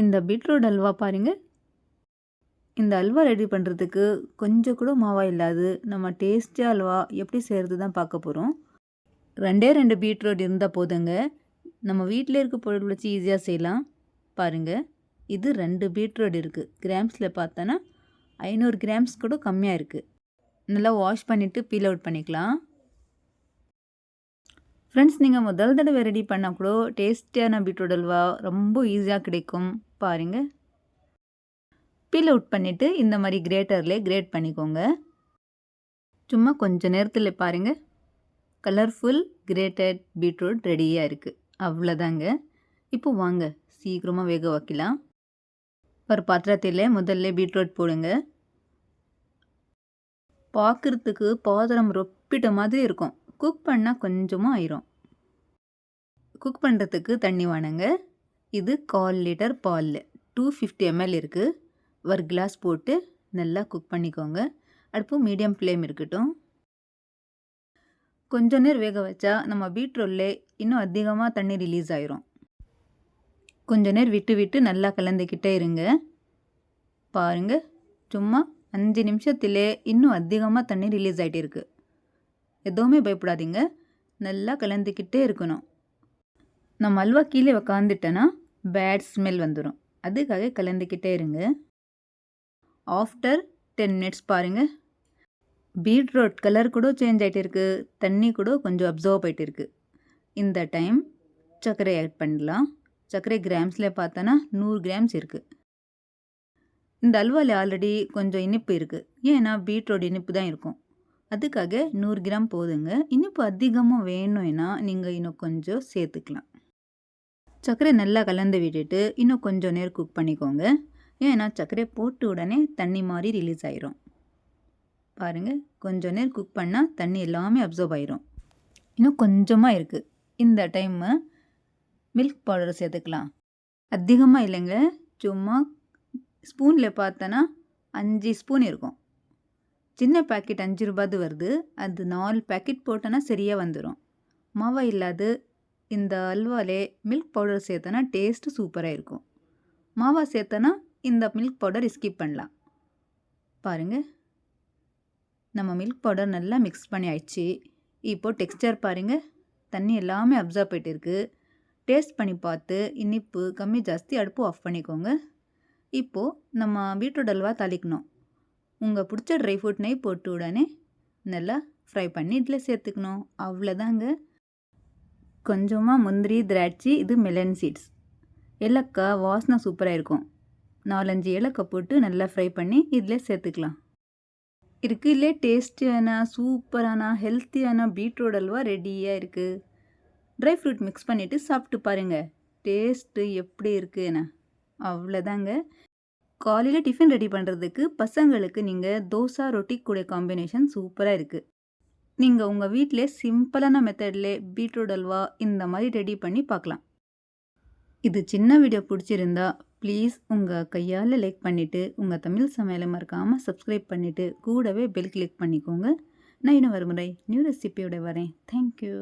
இந்த பீட்ரூட் அல்வா பாருங்க. இந்த அல்வா ரெடி பண்ணுறதுக்கு கொஞ்சம் கூட மாவா இல்லாது நம்ம டேஸ்டியா அல்வா எப்படி செய்கிறது தான் பார்க்க போகிறோம். ரெண்டே ரெண்டு பீட்ரூட் இருந்தால் போதுங்க. நம்ம வீட்டில் இருக்க பொருள் வச்சு ஈஸியாக செய்யலாம். பாருங்க. இது ரெண்டு பீட்ரூட் இருக்குது. கிராம்ஸில் பார்த்தோன்னா ஐநூறு கிராம்ஸ் கூட கம்மியாக இருக்குது. நல்லா வாஷ் பண்ணிவிட்டு பீல் அவுட் பண்ணிக்கலாம். ஃப்ரெண்ட்ஸ் நீங்கள் முதல் தடவை ரெடி பண்ணால் கூட டேஸ்டியான பீட்ரூட் அல்வா ரொம்ப ஈஸியாக கிடைக்கும். பாருங்க. பீல் அவுட் பண்ணிவிட்டு இந்த மாதிரி கிரேட்டரில் கிரேட் பண்ணிக்கோங்க. சும்மா கொஞ்ச நேரத்தில் பாருங்க. கலர்ஃபுல் கிரேட்டட் பீட்ரூட் ரெடியாக இருக்குது. அவ்வளோதாங்க. இப்போ வாங்க சீக்கிரமாக வேக வைக்கலாம். ஒரு பாத்திரத்தில் முதல்ல பீட்ரூட் போடுங்க. பார்க்குறதுக்கு பாத்திரம் ரொப்பிட்ட மாதிரி இருக்கும். குக் பண்ணால் கொஞ்சமாக ஆயிரும். குக் பண்ணுறதுக்கு தண்ணி வேணுங்க. இது கால் லிட்டர் பால் 250 எம்எல் இருக்குது. ஒரு கிளாஸ் போட்டு நல்லா குக் பண்ணிக்கோங்க. அடுப்பு மீடியம் ஃப்ளேம் இருக்கட்டும். கொஞ்ச நேரம் வேக வச்சா நம்ம பீட்ரூட்ல இன்னும் அதிகமாக தண்ணி ரிலீஸ் ஆயிரும். கொஞ்ச நேரம் விட்டு விட்டு நல்லா கலந்துக்கிட்டே இருங்க. பாருங்க சும்மா அஞ்சு நிமிஷத்திலே இன்னும் அதிகமாக தண்ணி ரிலீஸ் ஆகிட்டு இருக்கு. எதுவுமே பயப்படாதீங்க. நல்லா கலந்துக்கிட்டே இருக்கணும். நம்ம அல்வா கீழே உக்காந்துட்டேன்னா பேட் ஸ்மெல் வந்துடும். அதுக்காக கலந்துக்கிட்டே இருங்க. ஆஃப்டர் டென் மினிட்ஸ் பாருங்கள் பீட்ரூட் கலர் கூட சேஞ்ச் ஆகிட்டு இருக்கு. தண்ணி கூட கொஞ்சம் அப்சர்வ் ஆகிட்டு இருக்கு. இந்த டைம் சர்க்கரை ஆட் பண்ணலாம். சர்க்கரை கிராம்ஸில் பார்த்தோன்னா நூறு கிராம்ஸ் இருக்குது. இந்த அல்வாவில் ஆல்ரெடி கொஞ்சம் இனிப்பு இருக்குது. ஏன்னா பீட்ரூட் இனிப்பு தான் இருக்கும். அதுக்காக நூறு கிராம் போதுங்க. இனிப்பு அதிகமாக வேணும்னா நீங்கள் இன்னும் கொஞ்சம் சேர்த்துக்கலாம். சர்க்கரை நல்லா கலந்து விட்டுட்டு இன்னும் கொஞ்சம் நேரம் குக் பண்ணிக்கோங்க. ஏன்னா சர்க்கரை போட்டு உடனே தண்ணி மாதிரி ரிலீஸ் ஆயிரும். பாருங்கள் கொஞ்சம் நேரம் குக் பண்ணால் தண்ணி எல்லாமே அப்சர்வ் ஆயிரும். இன்னும் கொஞ்சமாக இருக்குது. இந்த டைமு மில்க் பவுடர் சேர்த்துக்கலாம். அதிகமாக இல்லைங்க. சும்மா ஸ்பூனில் பார்த்தோன்னா அஞ்சு ஸ்பூன் இருக்கும். சின்ன பேக்கெட் அஞ்சு ரூபாது வருது. அது நாலு பேக்கெட் போட்டோன்னா சரியாக வந்துடும். மாவை இல்லாது இந்த அல்வாலே மில்க் பவுடர் சேர்த்தனா டேஸ்ட்டு சூப்பராக இருக்கும். மாவா சேர்த்தனா இந்த மில்க் பவுடர் ஸ்கிப் பண்ணலாம். பாருங்க. நம்ம மில்க் பவுடர் நல்லா மிக்ஸ் பண்ணி ஆயிடுச்சு. இப்போது டெக்ஸ்சர் பாருங்க. தண்ணி எல்லாமே அப்சர்வ் ஆகிட்டு டேஸ்ட் பண்ணி பார்த்து இனிப்பு கம்மி ஜாஸ்தி அடுப்பு ஆஃப் பண்ணிக்கோங்க. இப்போது நம்ம பீட்ரூட் அல்வா தாளிக்கணும். உங்கள் பிடிச்ச ட்ரை ஃப்ரூட் நெய் போட்டு உடனே நல்லா ஃப்ரை பண்ணி இதில் சேர்த்துக்கணும். அவ்வளோதாங்க. கொஞ்சமாக முந்திரி, திராட்சை இது மெலன் சீட்ஸ். ஏலக்காய் வாசனை சூப்பராக இருக்கும். நாலஞ்சு ஏலக்காய் போட்டு நல்லா ஃப்ரை பண்ணி இதில் சேர்த்துக்கலாம். இருக்குல்லே டேஸ்டியான சூப்பரான ஹெல்த்தியான பீட்ரூட் அல்வா ரெடியாக இருக்குது. ட்ரை ஃப்ரூட் மிக்ஸ் பண்ணிவிட்டு சாப்பிட்டு பாருங்கள். டேஸ்ட்டு எப்படி இருக்குண்ணா அவ்வளோதாங்க. காலையில் டிஃபன் ரெடி பண்ணுறதுக்கு பசங்களுக்கு நீங்கள் தோசை, ரொட்டி கூட காம்பினேஷன் சூப்பராக இருக்குது. நீங்கள் உங்கள் வீட்டிலே சிம்பிளான மெத்தட்லே பீட்ரூட் அல்வா இந்த மாதிரி ரெடி பண்ணி பார்க்கலாம். இது சின்ன வீடியோ பிடிச்சிருந்தா ப்ளீஸ் உங்கள் கையால் லைக் பண்ணிவிட்டு உங்கள் தமிழ் சமையலை மறக்காமல் சப்ஸ்கிரைப் பண்ணிவிட்டு கூடவே பெல் கிளிக் பண்ணிக்கோங்க. நான் இன்னும் ஒரு முறை நியூ ரெசிபியோட வரேன். Thank you.